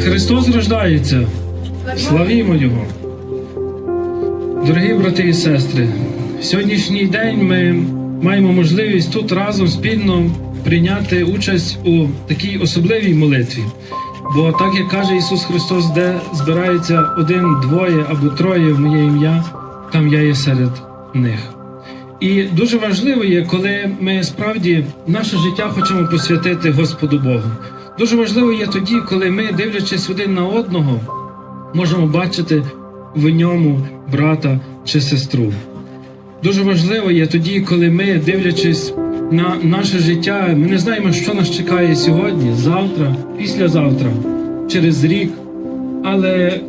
Христос рождається. Славімо Його. Дорогі брати і сестри, сьогоднішній день ми маємо можливість тут разом спільно прийняти участь у такій особливій молитві. Бо так як каже Ісус Христос, де збирається один, двоє або троє в моє ім'я, там я є серед них. І дуже важливо є, коли ми справді наше життя хочемо посвятити Господу Богу. Дуже важливо є тоді, коли ми, дивлячись один на одного, можемо бачити в ньому брата чи сестру. Дуже важливо є тоді, коли ми, дивлячись на наше життя, ми не знаємо, що нас чекає сьогодні, завтра, післязавтра, через рік. Але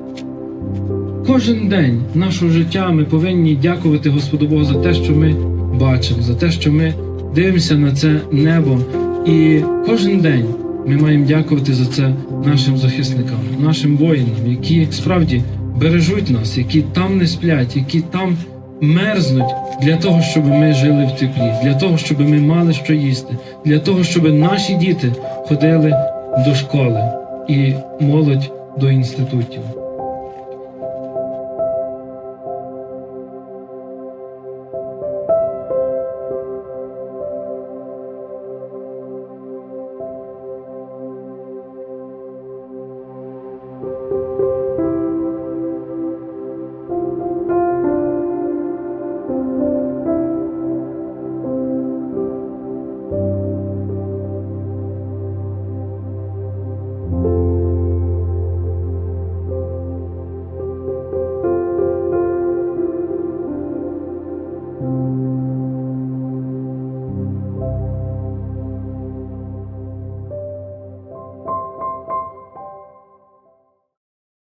кожен день нашого життя ми повинні дякувати Господу Богу за те, що ми бачимо, за те, що ми дивимося на це небо. І кожен день ми маємо дякувати за це нашим захисникам, нашим воїнам, які справді бережуть нас, які там не сплять, які там мерзнуть для того, щоб ми жили в теплі, для того, щоб ми мали що їсти, для того, щоб наші діти ходили до школи і молодь до інститутів.